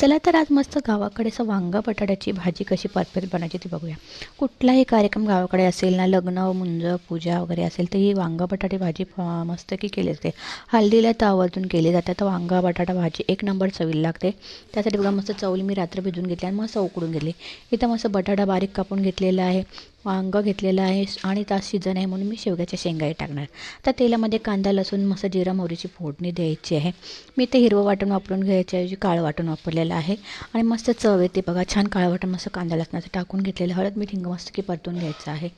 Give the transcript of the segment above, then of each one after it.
चला तर आज मस्त गावाकडे असं वांगा बटाट्याची भाजी कशी परफेक्ट बनायची ती बघूया. कुठलाही कार्यक्रम गावाकडे असेल ना लग्न मुंज पूजा वगैरे असेल तर ही वांगा बटाटे भाजी मस्त की केली जाते. हळदीला तर केली जाते तर वांगा बटाटा भाजी एक नंबर चवीला लागते. त्यासाठी बघा मस्त चवली मी रात्र भिजून घेतली आणि मस्त उकडून घेतली. इथं मस्त बटाटा बारीक कापून घेतलेला आहे. वांग घेतलेलं आहे आणि तास शिजन आहे म्हणून मी शेवग्याच्या शेंगाही टाकणार. तर तेलामध्ये कांदा लसूण मस्त जिरा मोहरीची फोडणी द्यायची आहे. मी ते हिरवं वाटण वापरून घ्यायच्याऐवजी काळं वाटण वापरलेलं आहे. आणि मस्त चव येते बघा. छान काळं वाटण मस्त कांदा लसणाचं टाकून घेतलेलं हळद मी हिंग मस्त की परतून घ्यायचं आहे.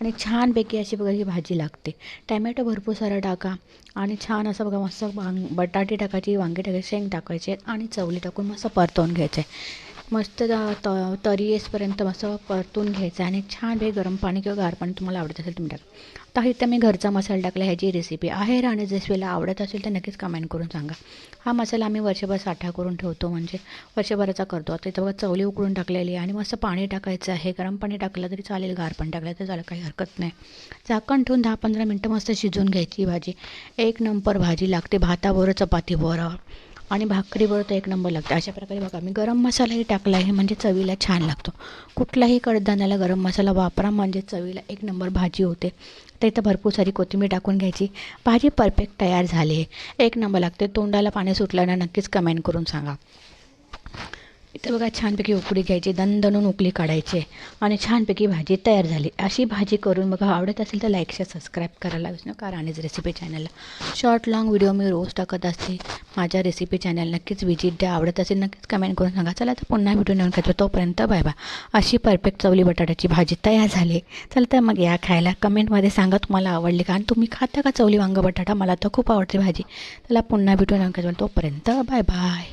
आणि छानपैकी अशी बघा ही भाजी लागते. टॅमॅटो भरपूर सारा टाका. आणि छान असं बघा मस्त वांग बटाटे टाकायची वांगे टाकायचे शेंग टाकायचे आणि चवली टाकून मस्त परतवून घ्यायचं. आहे मस्त त तरी येसपर्यंत मस्त परतून घ्यायचं आणि छान हे गरम पाणी किंवा गार पाणी तुम्हाला आवडत असेल तुम्ही टाका. तर इथं मी घरचा मसाला टाकला ह्याची रेसिपी आहे आणि जसवेला. आवडत असेल तर नक्कीच कमेंट करून सांगा. हा मसाला आम्ही वर्षभर साठा करून ठेवतो म्हणजे वर्षभराचा करतो. आता इथं बघा चवली उकळून टाकलेली आणि मस्त पाणी टाकायचं आहे. गरम पाणी टाकलं तरी चालेल गार पाणी टाकलं तर चालेल काही हरकत नाही. झाकण ठेवून दहा पंधरा मिनटं मस्त शिजवून घ्यायची भाजी. एक नंबर भाजी लागते. भाताबरोबर चपातीबरोबर. आणि भाकरीवर तर एक नंबर लागते. अशा प्रकारे बघा मी गरम मसालाही टाकला आहे म्हणजे चवीला छान लागतो. कुठलाही कडधान्याला गरम मसाला वापरा म्हणजे चवीला एक नंबर भाजी होते. तर इथं भरपूर सारी कोथिंबीर टाकून घ्यायची. भाजी परफेक्ट तयार झाली आहे. एक नंबर लागते. तोंडाला पाणी सुटल्यानं नक्कीच कमेंट करून सांगा. तर बघा छानपैकी उकळी घ्यायची दणदणून उकळी काढायची आणि छानपैकी भाजी तयार झाली. अशी भाजी करून बघा आवडत असेल तर लाईक शेअर सबस्क्राईब करायला विसरू नका. राणीज रेसिपी चॅनलला शॉर्ट लॉंग व्हिडिओ मी रोज टाकत असते. माझ्या रेसिपी चॅनल नक्कीच विजिट द्या. आवडत असेल नक्कीच कमेंट करून सांगा. चला तर पुन्हा व्हिडिओ नेऊन खातो तोपर्यंत बाय बाय अशी परफेक्ट चवली बटाट्याची भाजी तयार झाली. चला तर मग या खायला कमेंटमध्ये सांगा तुम्हाला आवडली का? आणि तुम्ही खाता का चवली वांग बटाटा? मला तर खूप आवडते भाजी. चला पुन्हा व्हिडिओ नेऊन खातो तोपर्यंत बाय बाय